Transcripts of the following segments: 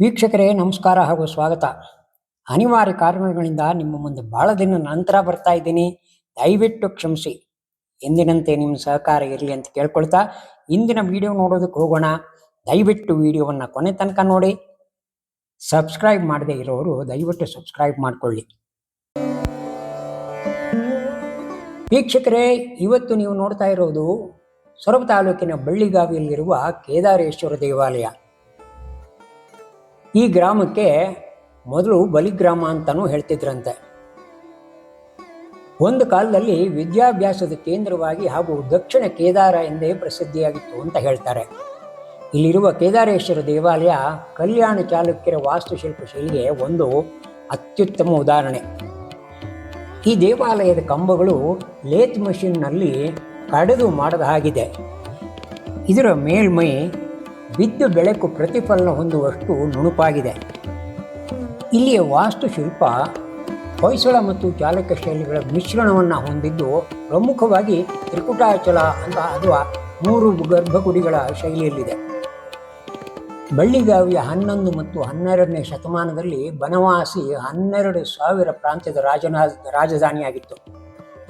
ವೀಕ್ಷಕರೇ, ನಮಸ್ಕಾರ ಹಾಗೂ ಸ್ವಾಗತ. ಅನಿವಾರ್ಯ ಕಾರಣಗಳಿಂದ ನಿಮ್ಮ ಮುಂದೆ ಬಹಳ ದಿನ ನಂತರ ಬರ್ತಾ ಇದ್ದೀನಿ. ದಯವಿಟ್ಟು ಕ್ಷಮಿಸಿ. ಎಂದಿನಂತೆ ನಿಮ್ಮ ಸಹಕಾರ ಇರಲಿ ಅಂತ ಕೇಳ್ಕೊಳ್ತಾ ಇಂದಿನ ವಿಡಿಯೋ ನೋಡೋದಕ್ಕೆ ಹೋಗೋಣ. ದಯವಿಟ್ಟು ವಿಡಿಯೋವನ್ನು ಕೊನೆ ತನಕ ನೋಡಿ. ಸಬ್ಸ್ಕ್ರೈಬ್ ಮಾಡದೇ ಇರೋರು ದಯವಿಟ್ಟು ಸಬ್ಸ್ಕ್ರೈಬ್ ಮಾಡಿಕೊಳ್ಳಿ. ವೀಕ್ಷಕರೇ, ಇವತ್ತು ನೀವು ನೋಡ್ತಾ ಇರೋದು ಸೊರಬ ತಾಲೂಕಿನ ಬಳ್ಳಿಗಾವಿಯಲ್ಲಿರುವ ಕೇದಾರೇಶ್ವರ ದೇವಾಲಯ. ಈ ಗ್ರಾಮಕ್ಕೆ ಮೊದಲು ಬಲಿಗ್ರಾಮ ಅಂತಲೂ ಹೇಳ್ತಿದ್ರಂತೆ. ಒಂದು ಕಾಲದಲ್ಲಿ ವಿದ್ಯಾಭ್ಯಾಸದ ಕೇಂದ್ರವಾಗಿ ಹಾಗೂ ದಕ್ಷಿಣ ಕೇದಾರ ಎಂದೇ ಪ್ರಸಿದ್ಧಿಯಾಗಿತ್ತು ಅಂತ ಹೇಳ್ತಾರೆ. ಇಲ್ಲಿರುವ ಕೇದಾರೇಶ್ವರ ದೇವಾಲಯ ಕಲ್ಯಾಣ ಚಾಲುಕ್ಯರ ವಾಸ್ತುಶಿಲ್ಪ ಶೈಲಿಗೆ ಒಂದು ಅತ್ಯುತ್ತಮ ಉದಾಹರಣೆ. ಈ ದೇವಾಲಯದ ಕಂಬಗಳು ಲೇತ್ ಮಷಿನ್ನಲ್ಲಿ ಕಡೆದು ಮಾಡದ ಹಾಗಿದೆ. ಇದರ ಮೇಲ್ಮೈ ಬಿದ್ದ ಬೆಳಕು ಪ್ರತಿಫಲನ ಹೊಂದುವಷ್ಟು ನುಣುಪಾಗಿದೆ. ಇಲ್ಲಿಯ ವಾಸ್ತುಶಿಲ್ಪ ಹೊಯ್ಸಳ ಮತ್ತು ಚಾಲುಕ್ಯ ಶೈಲಿಗಳ ಮಿಶ್ರಣವನ್ನು ಹೊಂದಿದ್ದು ಪ್ರಮುಖವಾಗಿ ತ್ರಿಕುಟಾಚಲ ಅಂತ ಅಥವಾ ಮೂರು ಗರ್ಭಗುಡಿಗಳ ಶೈಲಿಯಲ್ಲಿದೆ. ಬಳ್ಳಿಗಾವಿಯ ಹನ್ನೊಂದು ಮತ್ತು ಹನ್ನೆರಡನೇ ಶತಮಾನದಲ್ಲಿ ಬನವಾಸಿ ಹನ್ನೆರಡು ಸಾವಿರ ಪ್ರಾಂತ್ಯದ ರಾಜನ ರಾಜಧಾನಿಯಾಗಿತ್ತು.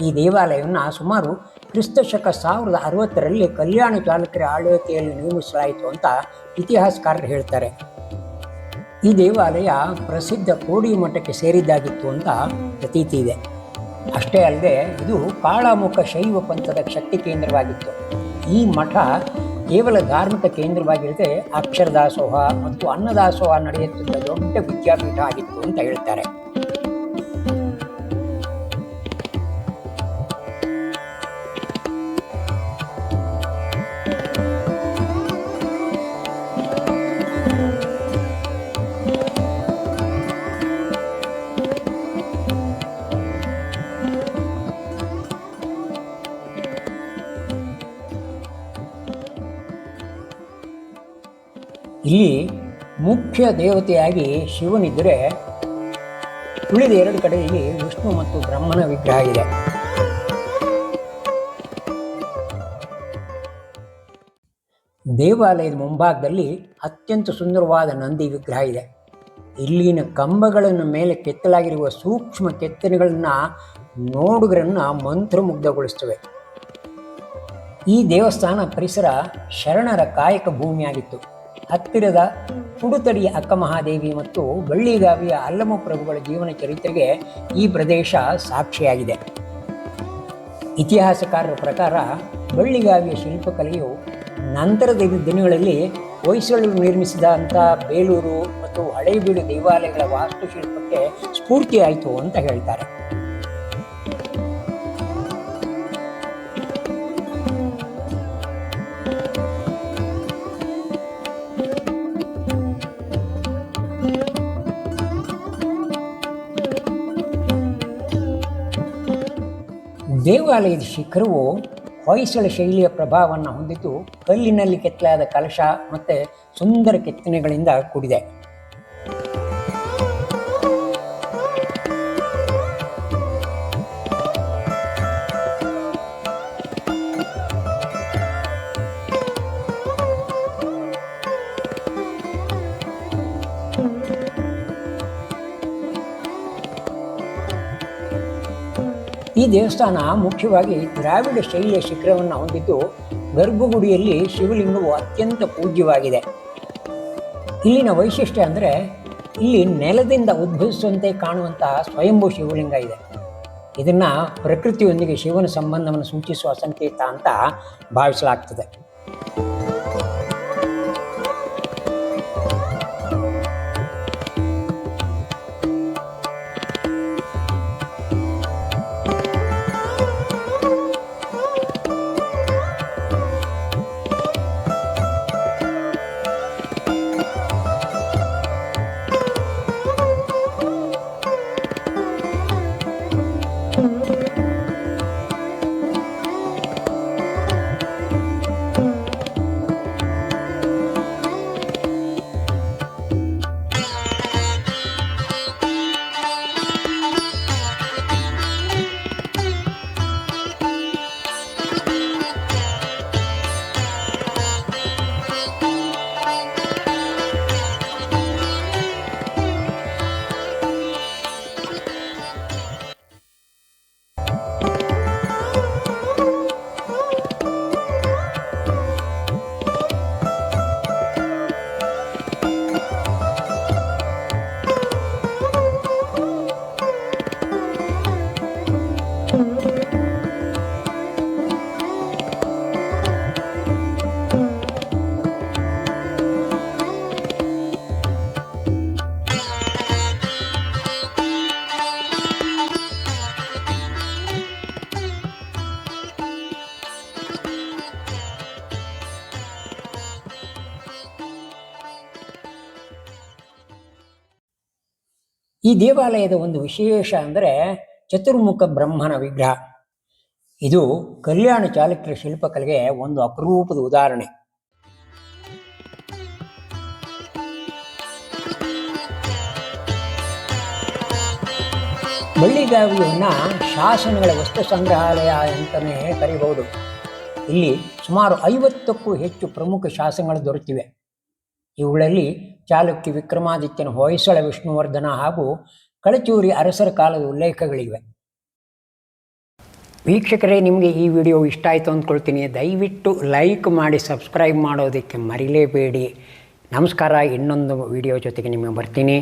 ಈ ದೇವಾಲಯವನ್ನು ಸುಮಾರು ಕ್ರಿಸ್ತ ಶಕ ಸಾವಿರದ ಅರವತ್ತರಲ್ಲಿ ಕಲ್ಯಾಣ ಚಾಲುಕ್ಯರ ಆಳ್ವಿಕೆಯಲ್ಲಿ ನಿರ್ಮಿಸಲಾಯಿತು ಅಂತ ಇತಿಹಾಸಕಾರರು ಹೇಳ್ತಾರೆ. ಈ ದೇವಾಲಯ ಪ್ರಸಿದ್ಧ ಕೋಡಿ ಮಠಕ್ಕೆ ಸೇರಿದ್ದಾಗಿತ್ತು ಅಂತ ಪ್ರತೀತಿ ಇದೆ. ಅಷ್ಟೇ ಅಲ್ಲದೆ ಇದು ಕಾಳಾಮುಖ ಶೈವ ಪಂಥದ ಶಕ್ತಿ ಕೇಂದ್ರವಾಗಿತ್ತು. ಈ ಮಠ ಕೇವಲ ಧಾರ್ಮಿಕ ಕೇಂದ್ರವಾಗಿರದೆ ಅಕ್ಷರದಾಸೋಹ ಮತ್ತು ಅನ್ನದಾಸೋಹ ನಡೆಯುತ್ತಿದ್ದ ದೊಡ್ಡ ವಿದ್ಯಾಪೀಠ ಆಗಿತ್ತು ಅಂತ ಹೇಳ್ತಾರೆ. ಇಲ್ಲಿ ಮುಖ್ಯ ದೇವತೆಯಾಗಿ ಶಿವನಿದ್ದರೆ ಉಳಿದ ಎರಡು ಕಡೆಯಲ್ಲಿ ವಿಷ್ಣು ಮತ್ತು ಬ್ರಹ್ಮನ ವಿಗ್ರಹ ಇದೆ. ದೇವಾಲಯದ ಮುಂಭಾಗದಲ್ಲಿ ಅತ್ಯಂತ ಸುಂದರವಾದ ನಂದಿ ವಿಗ್ರಹ ಇದೆ. ಇಲ್ಲಿನ ಕಂಬಗಳನ್ನು ಮೇಲೆ ಕೆತ್ತಲಾಗಿರುವ ಸೂಕ್ಷ್ಮ ಕೆತ್ತನೆಗಳನ್ನು ನೋಡುಗರನ್ನು ಮಂತ್ರಮುಗ್ಧಗೊಳಿಸ್ತವೆ. ಈ ದೇವಸ್ಥಾನ ಪರಿಸರ ಶರಣರ ಕಾಯಕ ಭೂಮಿಯಾಗಿತ್ತು. ಹತ್ತಿರದ ತುಡುತಡಿಯ ಅಕ್ಕ ಮಹಾದೇವಿ ಮತ್ತು ಬಳ್ಳಿಗಾವಿಯ ಅಲ್ಲಮ ಪ್ರಭುಗಳ ಜೀವನ ಚರಿತ್ರೆಗೆ ಈ ಪ್ರದೇಶ ಸಾಕ್ಷಿಯಾಗಿದೆ. ಇತಿಹಾಸಕಾರರ ಪ್ರಕಾರ ಬಳ್ಳಿಗಾವಿಯ ಶಿಲ್ಪಕಲೆಯು ನಂತರದ ದಿನಗಳಲ್ಲಿ ಹೊಯ್ಸಳರು ನಿರ್ಮಿಸಿದಂಥ ಬೇಲೂರು ಮತ್ತು ಹಳೇಬೀಡು ದೇವಾಲಯಗಳ ವಾಸ್ತುಶಿಲ್ಪಕ್ಕೆ ಸ್ಫೂರ್ತಿಯಾಯಿತು ಅಂತ ಹೇಳ್ತಾರೆ. ದೇವಾಲಯದ ಶಿಖರವು ಹೊಯ್ಸಳ ಶೈಲಿಯ ಪ್ರಭಾವವನ್ನು ಹೊಂದಿದ್ದು ಕಲ್ಲಿನಲ್ಲಿ ಕೆತ್ತಲಾದ ಕಲಶ ಮತ್ತು ಸುಂದರ ಕೆತ್ತನೆಗಳಿಂದ ಕೂಡಿದೆ. ಈ ದೇವಸ್ಥಾನ ಮುಖ್ಯವಾಗಿ ದ್ರಾವಿಡ ಶೈಲಿಯ ಶಿಖರವನ್ನು ಹೊಂದಿದ್ದು ಗರ್ಭಗುಡಿಯಲ್ಲಿ ಶಿವಲಿಂಗವು ಅತ್ಯಂತ ಪೂಜ್ಯವಾಗಿದೆ. ಇಲ್ಲಿನ ವೈಶಿಷ್ಟ್ಯ ಅಂದರೆ ಇಲ್ಲಿ ನೆಲದಿಂದ ಉದ್ಭವಿಸುವಂತೆ ಕಾಣುವಂತಹ ಸ್ವಯಂಭೂ ಶಿವಲಿಂಗ ಇದೆ. ಇದನ್ನು ಪ್ರಕೃತಿಯೊಂದಿಗೆ ಶಿವನ ಸಂಬಂಧವನ್ನು ಸೂಚಿಸುವ ಸಂಕೇತ ಅಂತ ಭಾವಿಸಲಾಗ್ತದೆ. ಈ ದೇವಾಲಯದ ಒಂದು ವಿಶೇಷ ಅಂದರೆ ಚತುರ್ಮುಖ ಬ್ರಹ್ಮನ ವಿಗ್ರಹ. ಇದು ಕಲ್ಯಾಣ ಚಾಲುಕ್ಯರ ಶಿಲ್ಪಕಲೆಗೆ ಒಂದು ಅಪರೂಪದ ಉದಾಹರಣೆ. ಬಳ್ಳಿಗಾವಿಯನ್ನು ಶಾಸನಗಳ ವಸ್ತು ಸಂಗ್ರಹಾಲಯ ಅಂತಲೇ ಕರೀಬಹುದು. ಇಲ್ಲಿ ಸುಮಾರು ಐವತ್ತಕ್ಕೂ ಹೆಚ್ಚು ಪ್ರಮುಖ ಶಾಸನಗಳು ದೊರೆತಿವೆ. ಇವುಗಳಲ್ಲಿ ಚಾಲುಕ್ಯ ವಿಕ್ರಮಾದಿತ್ಯನ ಹೊಯ್ಸಳ ವಿಷ್ಣುವರ್ಧನ ಹಾಗೂ ಕಳಚೂರಿ ಅರಸರ ಕಾಲದ ಉಲ್ಲೇಖಗಳಿವೆ. ವೀಕ್ಷಕರೇ, ನಿಮಗೆ ಈ ವಿಡಿಯೋ ಇಷ್ಟ ಆಯಿತು ಅಂದ್ಕೊಳ್ತೀನಿ. ದಯವಿಟ್ಟು ಲೈಕ್ ಮಾಡಿ, ಸಬ್ಸ್ಕ್ರೈಬ್ ಮಾಡೋದಕ್ಕೆ ಮರಿಲೇಬೇಡಿ. ನಮಸ್ಕಾರ. ಇನ್ನೊಂದು ವಿಡಿಯೋ ಜೊತೆಗೆ ನಿಮಗೆ ಬರ್ತೀನಿ.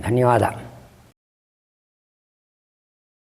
ಧನ್ಯವಾದ.